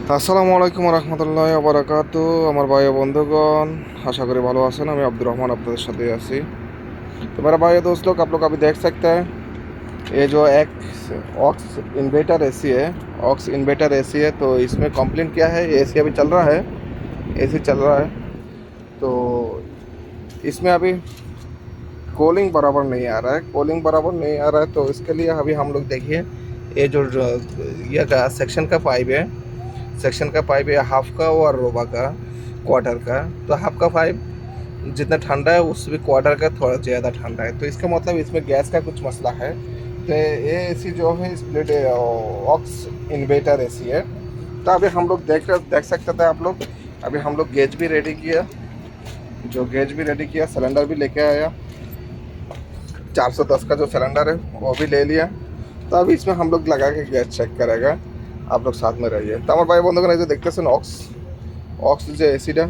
আসসালামু আলাইকুম রহমতুল্লাহ আবরাকাত আমার ভাই ও বন্ধুগণ आशा करी ভালো আছেন আমি আব্দুর রহমান আপনাদের সাথে আছি तो मेरा भाई और दोस्त लोग आप लोग अभी देख सकते हैं ये जो एक्स ऑक्स इन्वेटर एसी है ऑक्स इन्वेटर एसी है तो इसमें कंप्लेंट क्या है एसी अभी चल रहा है एसी चल रहा है तो इसमें अभी कूलिंग बराबर नहीं आ रहा है कूलिंग बराबर नहीं आ रहा है तो इसके लिए अभी हम लोग देखिए ये जो जो- ये का सेक्शन का पाइप है सेक्शन का पाइप है हाफ़ का और रोबा का क्वार्टर का। तो हाफ़ का पाइप जितना ठंडा है उससे भी क्वार्टर का थोड़ा ज़्यादा ठंडा है। तो इसका मतलब इसमें गैस का कुछ मसला है। तो ये एसी जो है स्प्लिट ऑक्स इन्वेटर एसी है। तो अभी हम लोग देख देख सकते थे आप लोग। अभी हम लोग गेज भी रेडी किया। जो गेज भी रेडी किया सिलेंडर भी लेके आया। 410 का जो सिलेंडर है, वो भी ले लिया। तो अभी इसमें हम लोग लगा के गैस चेक करेगा। आप लोग साथ में रहिए তো আমার ভাই বন্ধুগণ এই যে দেখতেছেন অক্স অক্স যে এসিটা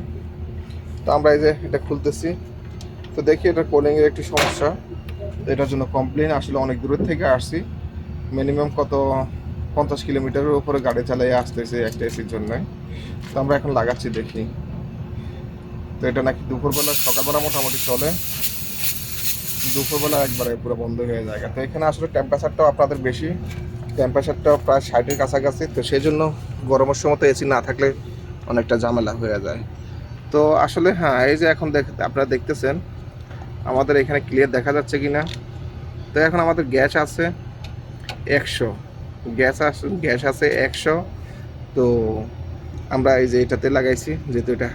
তো আমরা এই যে এটা খুলতেছি তো দেখি এটা কোলিংয়ের একটি সমস্যা তো এটার জন্য কমপ্লেন আসলে অনেক দূরের থেকে আসছি মিনিমাম কত পঞ্চাশ কিলোমিটারের উপরে গাড়ি চালিয়ে আসতেছে একটা এসির জন্য তো আমরা এখন লাগাচ্ছি দেখি তো এটা নাকি দুপুরবেলা সকালবেলা মোটামুটি চলে দুপুরবেলা একবারে পুরো বন্ধ হয়ে যায় তো এখানে আসলে টেম্পারেচারটাও আপনাদের বেশি টেম্পারেচারটাও প্রায় ষাটের কাছাকাছি, তো সেই জন্য গরমের সময় তো এসি না থাকলে অনেকটা ঝামেলা হয়ে যায়। তো আসলে হ্যাঁ এই যে এখন দেখ, আপনারা দেখতেছেন, আমাদের এখানে ক্লিয়ার দেখা যাচ্ছে কি না তো এখন আমাদের গ্যাস আছে একশো। গ্যাস আছে গ্যাস আছে একশো। তো আমরা এই যে এটাতে লাগাইছি, যেহেতু এটা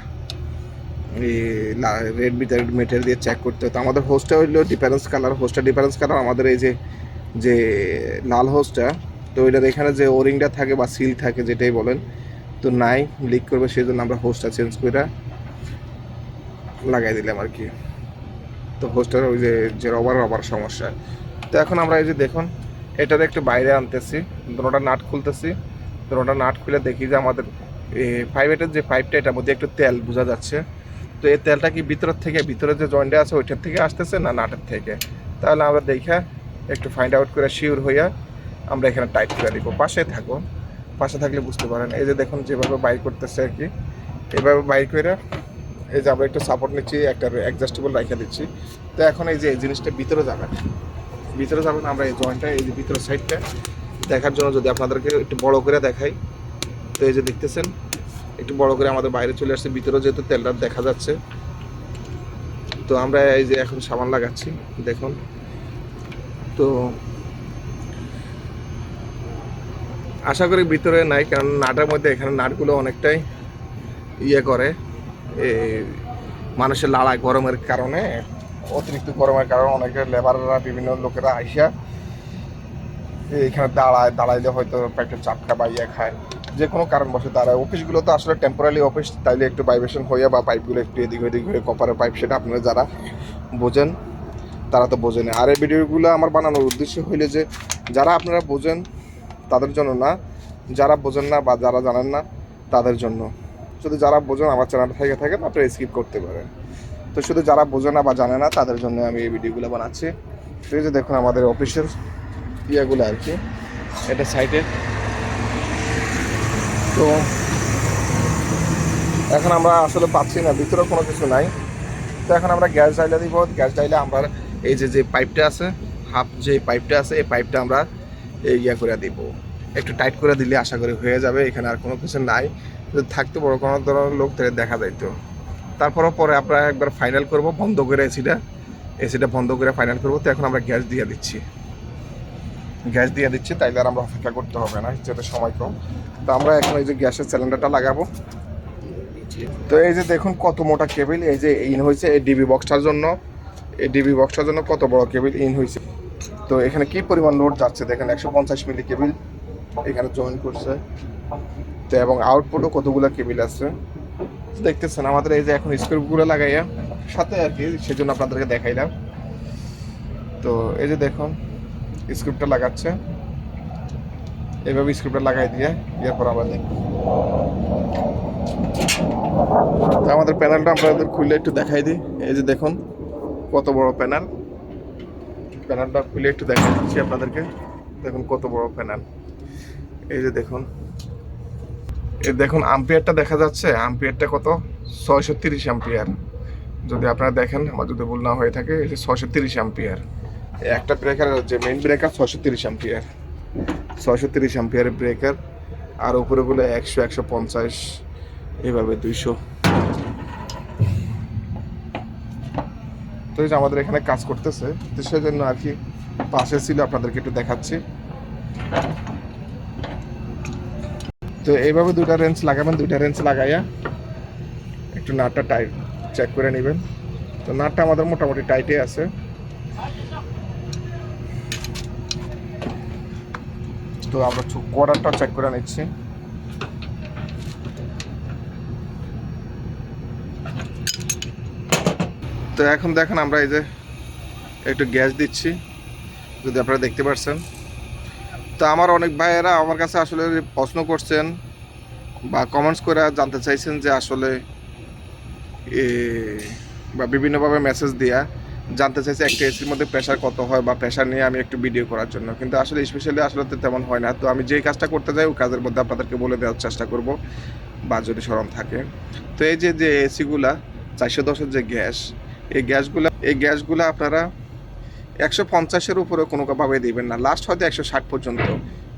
রেড মিটার মিটার দিয়ে চেক করতে হতো আমাদের হোস্টটা হইল ডিফারেন্স কালার হোস্টটা ডিফারেন্স কালার আমাদের এই যে যে লাল হোস্টটা তো ওইটার এখানে যে ওরিংটা থাকে বা সিল থাকে, যেটাই বলেন, তো নাই লিক করবে সেই জন্য আমরা হোস্টটা চেঞ্জ করে লাগাই দিলাম আর কি। তো হোস্টার ওই যে যে রবার রবার সমস্যা। তো এখন আমরা এই যে দেখুন, এটার একটু বাইরে আনতেছি দুটোটা নাট খুলতেছি দুটোটা নাট খুলে দেখি যে আমাদের ফাইভেটের যে পাইপটা এটার মধ্যে একটু তেল বোঝা যাচ্ছে। তো এই তেলটা কি ভিতরের থেকে ভিতরে যে জয়েন্টে আছে, ওইটার থেকে আসতেছে না নাটের থেকে? তাহলে আমরা দেখে একটু ফাইন্ড আউট করে শিওর হইয়া আমরা এখানে টাইট করে দিব। পাশে থাকো। পাশে থাকলে বুঝতে পারেন। এই যে দেখুন, যেভাবে বাইর করতেছে আর কি। এভাবে বাইর করে এই যে আমরা একটু সাপোর্ট নিচ্ছি, একটা অ্যাডজাস্টেবল রেখে দিচ্ছি। তো এখন এই যে এই জিনিসটা ভিতরে যাবেন। ভিতরে যাবেন, আমরা এই জয়েন্টটা এই যে ভিতরের সাইডটা দেখার জন্য যদি আপনাদেরকে একটু বড় করে দেখাই। তো এই যে দেখতেছেন, একটু বড় করে আমাদের বাইরে চলে আসছে। ভিতরে যেহেতু তেলটা দেখা যাচ্ছে। তো আমরা এই যে এখন সাবান লাগাচ্ছি। দেখুন তো আশা করি ভিতরে নাই, কারণ নাটের মধ্যে এখানে নাটগুলো অনেকটাই ইয়ে করে। মানুষের লাড়ায় গরমের কারণে, অতিরিক্ত গরমের কারণে অনেকে লেবাররা বিভিন্ন লোকেরা আইসা এখানে দাঁড়ায়, দাঁড়াইলে হয়তো পেটের চাপ খায় বা ইয়ে খায়। যে কোনো কারণবশত দাঁড়ায় অফিসগুলো তো আসলে টেম্পোরারি অফিস তাইলে একটু ভাইব্রেশন হয়ে বা পাইপগুলো একটু এদিক ওদিক হয়ে কপারের পাইপ সেটা আপনারা যারা বোঝেন। তারা তো বোঝেন। আর এই ভিডিওগুলো আমার বানানোর উদ্দেশ্য হইলে যে, যারা আপনারা বোঝেন, তাদের জন্য না, যারা বোঝেন না বা যারা জানেন না, তাদের জন্য। শুধু যারা বোঝেন, আমার চ্যানেল থেকে থাকেন, আপনারা স্কিপ করতে পারেন। তো শুধু যারা বোঝে না বা জানে না, তাদের জন্য আমি এই ভিডিওগুলো বানাচ্ছি। এই যে দেখুন, আমাদের অফিসের ইয়েগুলো আর কি, এটা সাইটে তো এখন আমরা আসলে পাচ্ছি না, ভিতরে কোনো কিছু নাই। তো এখন আমরা গ্যাস ডাইলে দিব, গ্যাস ডাইলে আমরা এই যে যে পাইপটা আছে হাফ যে পাইপটা আছে, এই পাইপটা আমরা এই ইয়ে করে দিব। একটু টাইট করে দিলে আশা করি হয়ে যাবে, এখানে আর কোনো কিছু নাই। যদি থাকতো বড় কোনো ধরনের লোক, তাহলে দেখা যাইতো। তারপরও পরে আমরা একবার ফাইনাল করব, বন্ধ করে এসিটা। এসিটা বন্ধ করে ফাইনাল করব, তো এখন আমরা গ্যাস দিয়ে দিচ্ছি। গ্যাস দিয়ে দিচ্ছি, তাইলে আর আমরা অপেক্ষা করতে হবে না যেহেতু সময় কম। তো আমরা এখন এই যে গ্যাসের সিলিন্ডারটা লাগাবো। তো এই যে দেখুন কত মোটা কেবিল এই যে ইন হয়েছে এই ডিবি বক্সটার জন্য। এই ডিবি বক্সটার জন্য কত বড় কেবিল ইন হয়েছে তো এখানে কি পরিমাণ লোড যাচ্ছে? দেখেন, একশো পঞ্চাশ মিলি কেবিল এখানে জয়েন করছে। তো এবং আউটপুটও কতগুলো কেবিল আছে? দেখতেছেন, আমাদের এই যে এখন স্ক্রুপগুলো লাগাইয়া সাথে আর কি সেজন্য আপনাদেরকে দেখাইলাম। তো এই যে দেখুন স্ক্রিপ্টটা লাগাচ্ছে। এইভাবে স্ক্রিপ্টটা লাগাই দিয়ে এরপর আমরা দেখব। আমাদের প্যানেলটা আপনাদের খুলে একটু দেখাই দিই। এই যে দেখুন কত বড় প্যানেল? প্যানেলটা খুলে একটু দেখাই দিচ্ছি আপনাদেরকে। দেখুন কত বড় প্যানেল। এই যে দেখুন। এই দেখুন আম্পিয়ারটা দেখা যাচ্ছে। আম্পিয়ারটা কত? ছয়শো তিরিশ আম্পিয়ার যদি আপনারা দেখেন, আমার যদি ভুল না হয়ে থাকে যে ছয়শো তিরিশ আম্পিয়ার একটা ব্রেকার যে মেইন ব্রেকার ছয়শো তিরিশ আম্পিয়ার ছয়শো তিরিশ আম্পিয়ারের ব্রেকার আর উপরে বলে একশো একশো পঞ্চাশ এইভাবে দুইশো। তো এই যে আমাদের এখানে কাজ করতেছে, তো সেজন্য আর কি পাশে ছিল, আপনাদেরকে একটু দেখাচ্ছি। তো এইভাবে দুইটা রেঞ্জ লাগাবেন, দুইটা রেঞ্জ লাগাইয়া একটু নাটটা টাইট চেক করে নেবেন। তো নাটটা আমাদের মোটামুটি টাইটে আছে। তো আমরা কোয়ার্টারটা চেক করে নিচ্ছি। তো এখন দেখেন আমরা এই যে একটু গ্যাস দিচ্ছি, যদি আপনারা দেখতে পাচ্ছেন তো আমার অনেক ভাইয়েরা আমার কাছে আসলে প্রশ্ন করছেন বা কমেন্টস করে জানতে চাইছেন যে আসলে বা বিভিন্নভাবে মেসেজ দিয়া জানতে চাইছে একটা এসির মধ্যে প্রেশার কত হয় বা প্রেশার নিয়ে আমি একটু ভিডিও করার জন্য। কিন্তু আসলে স্পেশালি আসলে তো তেমন হয় না। তো আমি যেই কাজটা করতে যাই, ওই কাজের মধ্যে আপনাদেরকে বলে দেওয়ার চেষ্টা করব বা যদি সরম থাকে। তো এই যে যে এসিগুলা চারশো দশের যে গ্যাস এই গ্যাসগুলা এই গ্যাসগুলা আপনারা একশো পঞ্চাশের উপরে কোনোভাবে দিবেন না। লাস্ট হয়তো একশো ষাট পর্যন্ত।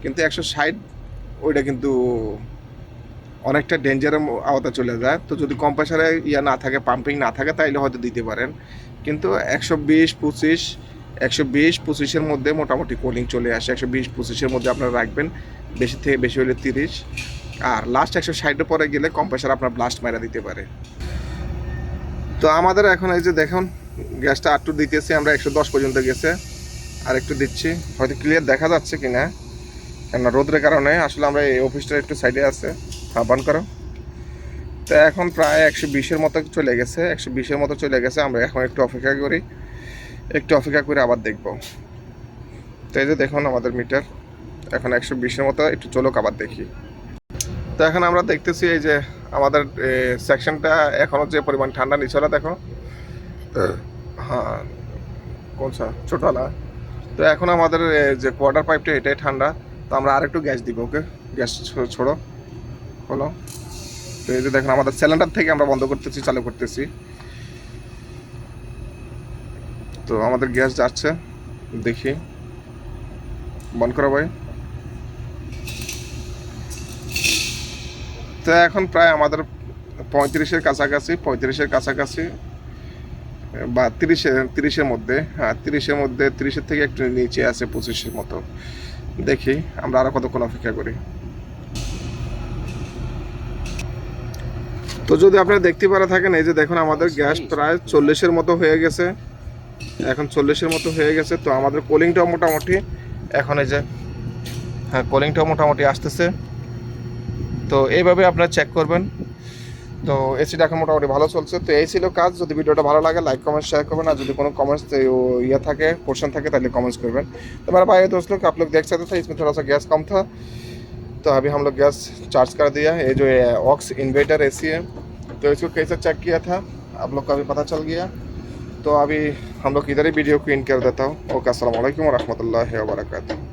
কিন্তু একশো ষাট, ওইটা কিন্তু অনেকটা ডেঞ্জারের আওতা চলে যায়। তো যদি কম্প্রেসারে ইয়া না থাকে পাম্পিং না থাকে, তাইলে হয়তো দিতে পারেন। কিন্তু একশো বিশ, পঁচিশ, একশো বিশ, পঁচিশের মধ্যে মোটামুটি কোলিং চলে আসে। একশো বিশ, পঁচিশের মধ্যে আপনারা রাখবেন। বেশি থেকে বেশি হলে তিরিশ। আর লাস্ট একশো ষাটের পরে গেলে কম্প্রেসার আপনার ব্লাস্ট মেরা দিতে পারে। তো আমাদের এখন এই যে দেখুন, গ্যাসটা আটটু দিতেছি, আমরা একশো দশ পর্যন্ত গেছে। আর একটু দিচ্ছি, হয়তো ক্লিয়ার দেখা যাচ্ছে কি না কেননা রোদের কারণে আসলে আমরা এই অফিসটা একটু সাইডে আছে বন্ধ করো। তো এখন প্রায় একশো বিশের মতো চলে গেছে, একশো বিশের মতো চলে গেছে, আমরা এখন একটু অপেক্ষা করি, একটু অপেক্ষা করে আবার দেখব। তো এই যে দেখুন আমাদের মিটার এখন একশো বিশের মতো, একটু চলুক আবার দেখি। তো এখন আমরা দেখতেছি এই যে আমাদের সেকশনটা এখনও যে পরিমাণ ঠান্ডা নিচলা দেখো। হ্যাঁ। কোনটা ছোটলা তো এখন আমাদের যে কোয়ার্টার পাইপটা এটাই ঠান্ডা। তো আমরা আরেকটু গ্যাস দিব ওকে গ্যাস ছোড়ো। হলো। তো এই যে দেখুন আমাদের সিলিন্ডার থেকে আমরা বন্ধ করতেছি চালু করতেছি। তো আমাদের গ্যাস যাচ্ছে। দেখি। বন্ধ করো ভাই। তো এখন প্রায় আমাদের পঁয়ত্রিশের কাছাকাছি পঁয়ত্রিশের কাছাকাছি বা তিরিশের তিরিশের মধ্যে হ্যাঁ তিরিশের মধ্যে তিরিশের থেকে একটু নিচে আছে পঁচিশের মতো। দেখি আমরা আরও কতক্ষণ অপেক্ষা করি। তো যদি আপনারা দেখতে পারে থাকেন এই যে দেখুন আমাদের গ্যাস প্রায় চল্লিশের মতো হয়ে গেছে। এখন চল্লিশের মতো হয়ে গেছে তো আমাদের কোলিংটাও মোটামুটি এখন এই যে হ্যাঁ কোলিংটাও মোটামুটি আসতেছে। তো এইভাবে আপনারা চেক করবেন। তো এসিটা এখন মোটামুটি ভালো চলছে। তো এই ছিল কাজ। যদি ভিডিওটা ভালো লাগে লাইক কমেন্ট শেয়ার করবেন। আর যদি কোনো কমেন্টস ইয়ে থাকে পোর্শন থাকে, তাহলে কমেন্টস করবেন। তো মেরা ভাই, দোস্ত লোক, আপলোক দেখ সকতে থা ইসমে থোড়া সা গ্যাস কম থা। তো আবি হাম লোক গ্যাস চার্জ কর দিয়া। এই যে অক্স ইনভার্টার এসি হ্যায় তো ইসকো কেসে চেক কিয়া থা। আপ লোক কো আবি পাতা চল গিয়া। তো আবি হাম লোক ইদারে ভিডিও কো ইন কর দেতা হুঁ ওকে, আসসালামু আলাইকুম ওয়া রাহমাতুল্লাহি ওয়া বারাকাতুহু।